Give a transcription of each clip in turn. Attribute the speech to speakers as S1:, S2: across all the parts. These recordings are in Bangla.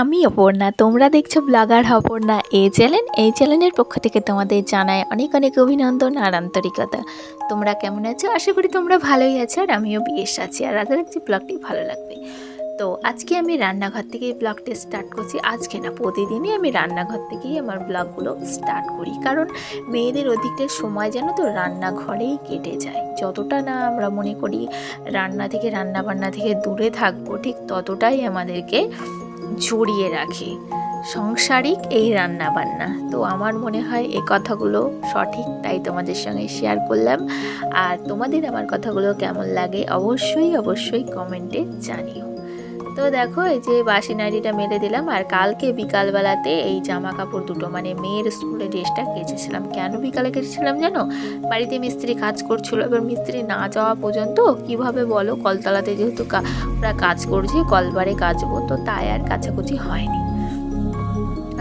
S1: আমি অপর্ণা, তোমরা দেখছ ব্লগার অপর্ণা। এই চ্যানেল, এই চ্যানেলের পক্ষ থেকে তোমাদের জানাই অনেক অনেক অভিনন্দন আর আন্তরিকতা। তোমরা কেমন আছো? আশা করি তোমরা ভালোই আছো আর আমিও বেশ আছি আর আশা রাখছি ব্লগটি ভালো লাগবে। তো আজকে আমি রান্নাঘর থেকে এই ব্লগটি স্টার্ট করছি। আজকে না, প্রতিদিনই আমি রান্নাঘর থেকেই আমার ব্লগগুলো স্টার্ট করি। কারণ মেয়েদের অধিকটা সময় যেন তো রান্নাঘরেই কেটে যায়। যতটা না আমরা মনে করি রান্না থেকে রান্না বান্না থেকে দূরে থাকব, ঠিক ততটাই আমাদেরকে জড়িয়ে রাখে। সংসারিক এই রান্না বান্না তো আমার মনে হয় এই কথাগুলো সঠিক, তাই তোমাদের সঙ্গে শেয়ার করলাম। আর তোমাদের আমার কথাগুলো কেমন লাগে অবশ্যই অবশ্যই কমেন্টে জানিও। তো দেখো, এই যে বাসি নাড়িটা মেরে দিলাম, আর কালকে বিকালবেলাতে এই জামা কাপড় দুটো মানে মেয়ের স্কুলের ড্রেসটা কেচেছিলাম। কেন বিকালে কেচেছিলাম জানো? বাড়িতে মিস্ত্রি কাজ করছিল, এবার মিস্ত্রি না যাওয়া পর্যন্ত কীভাবে বলো? কলতলাতে যেহেতু ওরা কাজ করছে, কলবারে কাচবো, তো তাই আর কাছাকুচি হয়নি।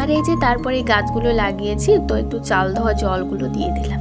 S1: আর এই যে তারপরে গাছগুলো লাগিয়েছি, তো একটু চাল ধোয়া জলগুলো দিয়ে দিলাম।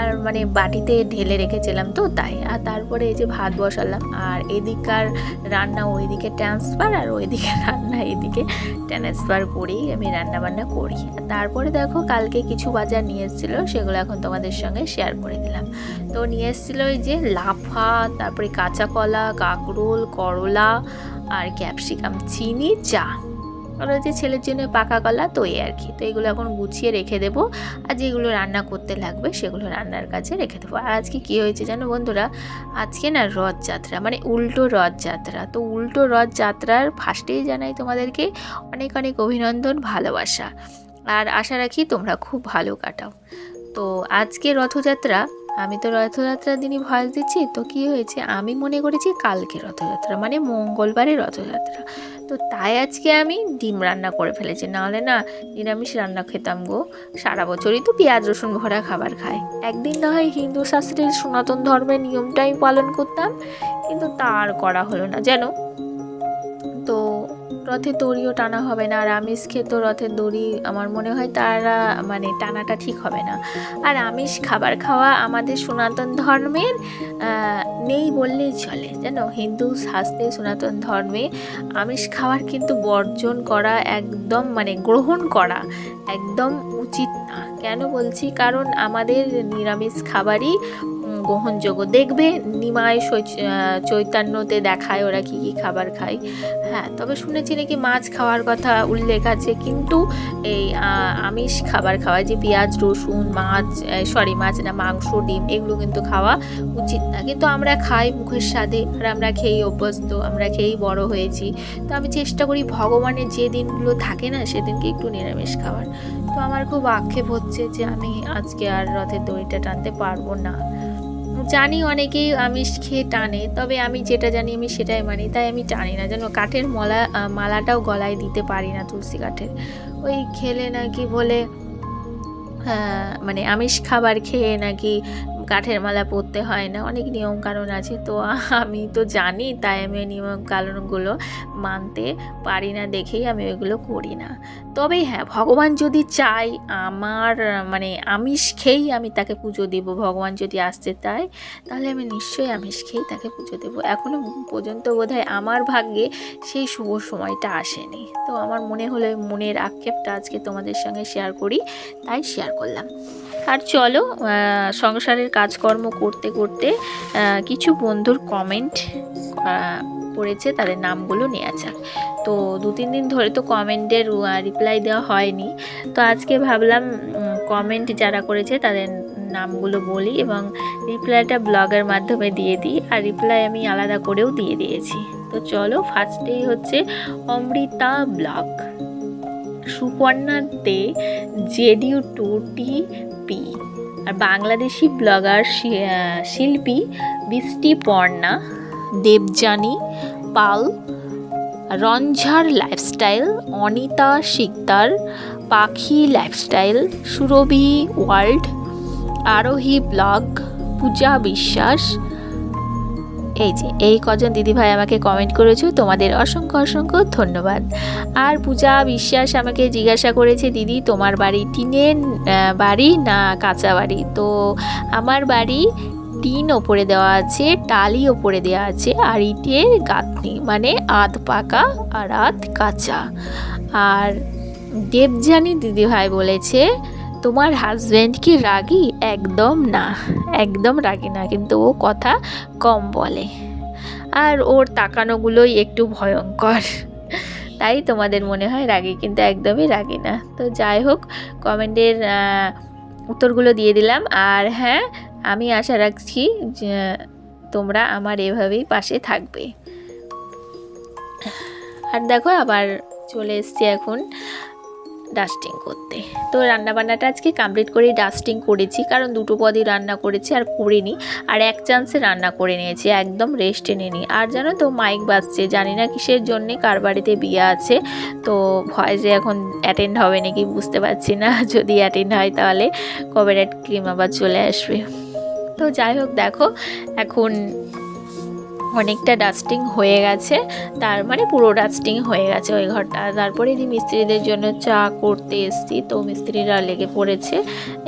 S1: আর মানে বাটিতে ঢেলে রেখেছিলাম তো তাই। আর তারপরে এই যে ভাত বসালাম। আর এদিককার রান্না ওইদিকে ট্রান্সফার আর ওইদিকে রান্না এদিকে ট্রান্সফার করেই আমি রান্না বান্না করি তারপরে দেখো কালকে কিছু বাজার নিয়ে এসেছিল, সেগুলো এখন তোমাদের সঙ্গে শেয়ার করে দিলাম। তো নিয়ে এসেছিল ওই যে লাফা, তারপরে কাঁচা কলা কাঁকরোল, করলা, আর ক্যাপসিকাম, চিনি, চা। ওই যে ছেলের জন্য পাকা কলা, তো এই আর কি। তো এগুলো এখন গুছিয়ে রেখে দেবো। আর যেগুলো রান্না করতে লাগবে, সেগুলো রান্নার কাছে রেখে দেবো। আর আজকে কী হয়েছে জানো বন্ধুরা? আজকে না রথযাত্রা মানে উল্টো রথযাত্রা। তো উল্টো রথযাত্রার ফার্স্টেই জানাই তোমাদেরকে অনেক অনেক অভিনন্দন, ভালোবাসা। আর আশা রাখি তোমরা খুব ভালো কাটাও। তো আজকে রথযাত্রা, আমি তো রথযাত্রার দিনই ভয়েস দিচ্ছি। তো কী হয়েছে? আমি মনে করেছি কালকে রথযাত্রা মানে মঙ্গলবারে রথযাত্রা। তো তাই আজকে আমি ডিম রান্না করে ফেলেছি। নাহলে না নিরামিষ রান্না খেতাম গো। সারা বছরই তো পেঁয়াজ, রসুন ভরা খাবার খায়। একদিন না হয় হিন্দু শাস্ত্রের সনাতন ধর্মের নিয়মটাই পালন করতাম, কিন্তু তা আর করা হলো না। যেন রথের দড়িও টানা হবে না, আর আমিষ খেতো রথের দড়ি, আমার মনে হয় তারা মানে টানাটা ঠিক হবে না। আর আমিষ খাবার খাওয়া আমাদের সনাতন ধর্মের নেই বললেই চলে, যেন হিন্দু শাস্ত্রে সনাতন ধর্মে আমিষ খাবার কিন্তু বর্জন করা একদম মানে গ্রহণ করা একদম উচিত না। কেন বলছি? কারণ আমাদের নিরামিষ খাবারই গ্রহণযোগ্য দেখবে নিমায় চৈতন্যতে দেখায় ওরা কী কী খাবার খায়। হ্যাঁ তবে শুনেছি নাকি মাছ খাওয়ার কথা উল্লেখ আছে, কিন্তু এই আমিষ খাবার খাওয়া যে পেঁয়াজ, রসুন, মাছ সরি মাছ না, মাংস, ডিম, এগুলো কিন্তু খাওয়া উচিত না। কিন্তু আমরা খাই মুখের স্বাদে আর আমরা খেয়েই অভ্যস্ত, আমরা খেয়েই বড় হয়েছি। তো আমি চেষ্টা করি ভগবানের যে দিনগুলো থাকে না, সেদিনকে একটু নিরামিষ খাওয়ার। তো আমার খুব আক্ষেপ হচ্ছে যে আমি আজকে আর রথের দড়িটা টানতে পারব না। জানি অনেকেই আমিষ খেয়ে টানে, তবে আমি যেটা জানি আমি সেটাই মানি, তাই আমি টানি না। যেন কাঠের মলা মালাটাও গলায় দিতে পারি না তুলসী কাঠের। ওই খেলে নাকি বলে মানে আমিষ খাবার খেয়ে নাকি কাঠের মালা পরতে হয় না, অনেক নিয়ম কানুন আছে। তো আমি তো জানি, তাই আমি নিয়ম কানুনগুলো মানতে পারি না দেখেই আমি ওইগুলো করি না। তবে হ্যাঁ ভগবান যদি চাই আমার মানে আমিষ খেয়েই আমি তাকে পুজো দেব, ভগবান যদি আসতে চায়, তাহলে আমি নিশ্চয়ই আমিষ খেয়েই তাকে পুজো দেবো। এখনও পর্যন্ত বোধহয় আমার ভাগ্যে সেই শুভ সময়টা আসেনি। তো আমার মনে হলো মনের আক্ষেপটা আজকে তোমাদের সঙ্গে শেয়ার করি, তাই শেয়ার করলাম। আর চলো সংসারের কাজকর্ম করতে করতে কিছু বন্ধুর কমেন্ট করেছে তাদের নামগুলো নেওয়া যাক। তো দু তিন দিন ধরে তো কমেন্টের রিপ্লাই দেওয়া হয়নি। তো আজকে ভাবলাম কমেন্ট যারা করেছে, তাদের নামগুলো বলি এবং রিপ্লাইটা ব্লগের মাধ্যমে দিয়ে দিই। আর রিপ্লাই আমি আলাদা করেও দিয়ে দিয়েছি। তো চলো ফার্স্টেই হচ্ছে অমৃতা ব্লগ সুপর্ণা দে জেডিউ টু টি পি আর Bangladeshi blogger Shilpi Brishti Parna, Debjani Pal, রঞ্ঝার lifestyle Anita Sikdar, Pakhi lifestyle Surabhi world, Arohi blog, Puja Biswas এই যে, এই কজন দিদিভাই আমাকে কমেন্ট করেছ, তোমাদের অসংখ্য অসংখ্য ধন্যবাদ। আর পূজা বিশ্বাস আমাকে জিজ্ঞাসা করেছে, দিদি, তোমার বাড়ি টিনের বাড়ি না কাঁচা বাড়ি? তো আমার বাড়ি টিন ওপরে দেওয়া আছে, টালি ওপরে দেওয়া আছে, আর ইটের গাঁথনি মানে আধ পাকা আর আধ কাঁচা। আর দেবজানী দিদিভাই বলেছে তোমার হাজব্যান্ড কি রাগী? একদম না, একদম রাগী না, কিন্তু ও কথা কম বলে। আর ওর তাকানোগুলোই একটু ভয়ঙ্কর। তাই তোমাদের মনে হয় রাগী, কিন্তু একদমই রাগী না। তো যাই হোক কমেন্টের উত্তরগুলো দিয়ে দিলাম। আর হ্যাঁ আমি আশা রাখছি তোমরা আমার এভাবেই পাশে থাকবে। আর দেখো, আবার চলে এসছি এখন। ডাস্টিং করতে। তো রান্নাবান্নাটা আজকে কমপ্লিট করেই ডাস্টিং করেছি, কারণ দুটো পদই রান্না করেছি আর করিনি, আর এক চান্সে রান্না করে নিয়েছি, একদম রেস্টে নিইনি। আর জানো তো মাইক বাজছে, জানি না কিসের জন্যে, কার বাড়িতে বিয়ে আছে, তো ভয় যে এখন অ্যাটেন্ড হবে নাকি বুঝতে পারছি না, যদি অ্যাটেন্ড হয় তাহলে কবেরাট ক্রিম আবার চলে আসবে। তো যাই হোক, দেখো, এখন অনেকটা ডাস্টিং হয়ে গেছে। তার মানে পুরো ডাস্টিং হয়ে গেছে ওই ঘরটা। তারপরে যে মিস্ত্রিদের জন্য চা করতে এসছি, তো মিস্ত্রিরা লেগে পড়েছে।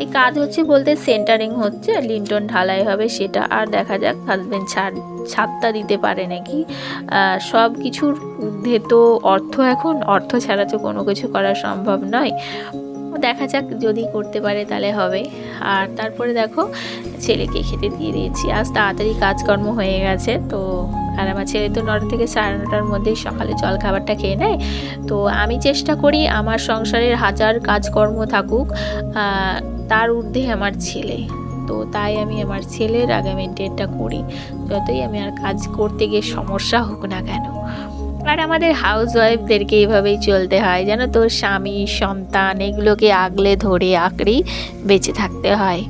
S1: এই কাজ হচ্ছে বলতে সেন্টারিং হচ্ছে লিন্টন ঢালাই হবে সেটা। আর দেখা যাক হাজব্যান্ড ছাড় ছাদটা দিতে পারে নাকি। সব কিছুর ঊর্ধ্বে তো অর্থ এখন। অর্থ ছাড়া তো কোনো কিছু করা সম্ভব নয়। দেখা যাক যদি করতে পারে তাহলে হবে। আর তারপরে দেখো, ছেলেকে খেতে দিয়ে দিয়েছি। আজ তাড়াতাড়ি কাজকর্ম হয়ে গেছে, তো আর আমার ছেলে তো নটা থেকে সাড়ে নটার মধ্যেই সকালে জল খাবারটা খেয়ে নেয়। তো আমি চেষ্টা করি আমার সংসারের হাজার কাজকর্ম থাকুক তার ঊর্ধ্বে আমার ছেলে। তো তাই আমি আমার ছেলের আগে মেনটেনটা করি। যতই আমি আর কাজ করতে গিয়ে সমস্যা হোক না কেন। আর আমাদের হাউস ওয়াইফদেরকে এইভাবেই চলতে হয়, জানো তো? স্বামী, সন্তান, এগুলোকে আগলে ধরে আঁকড়েই বেঁচে থাকতে হয়।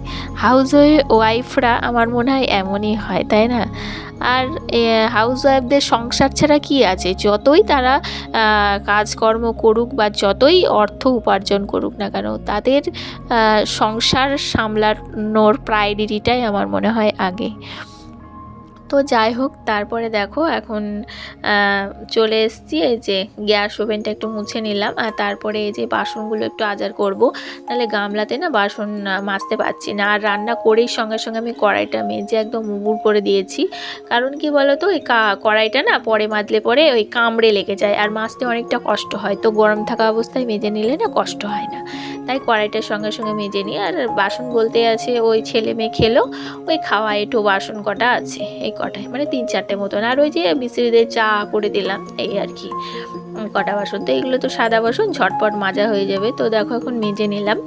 S1: হাউস ওয়াইফরা আমার মনে হয় এমনই হয়, তাই না? আর হাউস ওয়াইফদের সংসার ছাড়া কি আছে? যতই তারা কাজকর্ম করুক বা যতই অর্থ উপার্জন করুক না কেন, তাদের সংসার সামলানোর প্রায়োরিটিটাই আমার মনে হয় আগে। তো যাই হোক, তারপরে দেখো এখন চলে এসেছি। এই যে গ্যাস ওভেনটা একটু মুছে নিলাম আর তারপরে এই যে বাসনগুলো একটু আজার করব। তাহলে গামলাতে না বাসন মাজতে পারছি না। আর রান্না করেই সঙ্গে সঙ্গে আমি কড়াইটা মেজে একদম উবুর করে দিয়েছি। কারণ কি বলো তো ওই কড়াইটা না পরে মাজলে পরে ওই কামড়ে লেগে যায় আর মাজতে অনেকটা কষ্ট হয়। তো গরম থাকা অবস্থায় মেজে নিলে না কষ্ট হয় না। তাই কড়াইটার সঙ্গে সঙ্গে মেজে নিই আর বাসন বলতে আছে, ওই ছেলে মেয়ে খেলো, ওই খাওয়া এঁটো বাসন কটা আছে। এই কটায়? মানে তিন চারটে মতন। আর ওই যে মিস্ত্রিদের চা করে দিলাম, এই আর কি। কটা বাসন তো এগুলো তো সাদা বাসন, ঝটপট মাজা হয়ে যাবে। তো দেখো এখন মেজে নিলাম।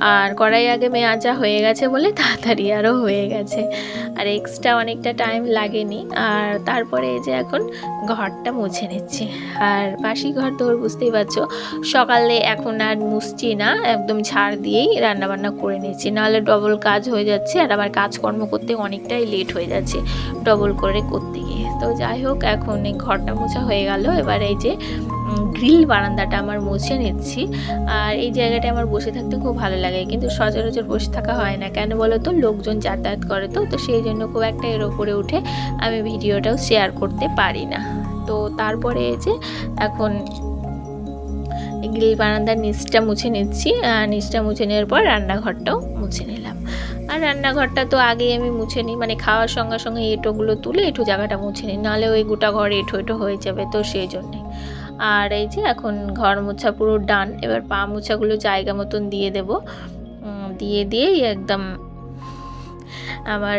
S1: আর কড়াই আগে মেয়াজা হয়ে গেছে বলে তাড়াতাড়ি আরও হয়ে গেছে। আর এক্সট্রা অনেকটা টাইম লাগেনি। আর তারপরে এই যে এখন ঘরটা মুছে নিচ্ছি। আর বাসি ঘর তো বুঝতেই পারছ, সকালে এখন আর মুছছি না, একদম ছাড় দিয়েই রান্নাবান্না করে নিচ্ছি। নাহলে ডবল কাজ হয়ে যাচ্ছে আর আমার কাজকর্ম করতে অনেকটাই লেট হয়ে যাচ্ছে। ডবল করে করতে তো যাই হোক, এখন এই ঘরটা মোছা হয়ে গেল। এবার এই যে গ্রিল বারান্দাটা আমার মুছে নিচ্ছি। আর এই জায়গাটা আমার বসে থাকতে খুব ভালো লাগে। কিন্তু সচরাচর বসে থাকা হয় না। কেন বলো তো? লোকজন যাতায়াত করে তো। তো সেই জন্য খুব একটা এর ওপরে উঠে আমি ভিডিওটাও শেয়ার করতে পারি না। তো তারপরে এই যে, এখন গ্রিল বারান্দার নিচটা মুছে নিচ্ছি। আর নিচটা মুছে নেওয়ার পর রান্নাঘরটাও মুছে নিলাম আর রান্নাঘরটা তো আগেই আমি মুছে নিই। মানে খাওয়ার সঙ্গে সঙ্গে এঁটোগুলো তুলে এঁটো জায়গাটা মুছে নিই। নাহলে ওই গোটা ঘর এঁটো এঁটো হয়ে যাবে তো সেই জন্যে। আর এই যে এখন ঘর মোছা পুরো ডান। এবার পা মোছাগুলো জায়গা মতন দিয়ে দেব। দিয়ে দিয়েই একদম আমার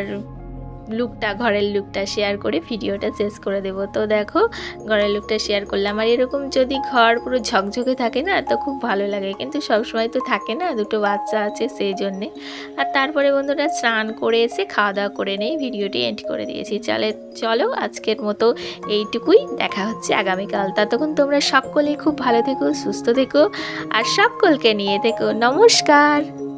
S1: লুকটা ঘরের লুকটা শেয়ার করে ভিডিওটা শেষ করে দেব। তো দেখো, ঘরের লুকটা শেয়ার করলাম। আর এরকম যদি ঘর পুরো ঝকঝকে থাকে না, তো খুব ভালো লাগে। কিন্তু সবসময় তো থাকে না, দুটো বাচ্চা আছে সেই জন্যে। আর তারপরে বন্ধুরা স্নান করে এসে খাওয়া দাওয়া করে নেই ভিডিওটি এন্ড করে দিয়েছি। চলে, চলো আজকের মতো এইটুকুই। দেখা হচ্ছে আগামীকাল। ততক্ষণ তোমরা সকলেই খুব ভালো থেকো, সুস্থ থেকো, আর সকলকে নিয়ে থেকো। নমস্কার!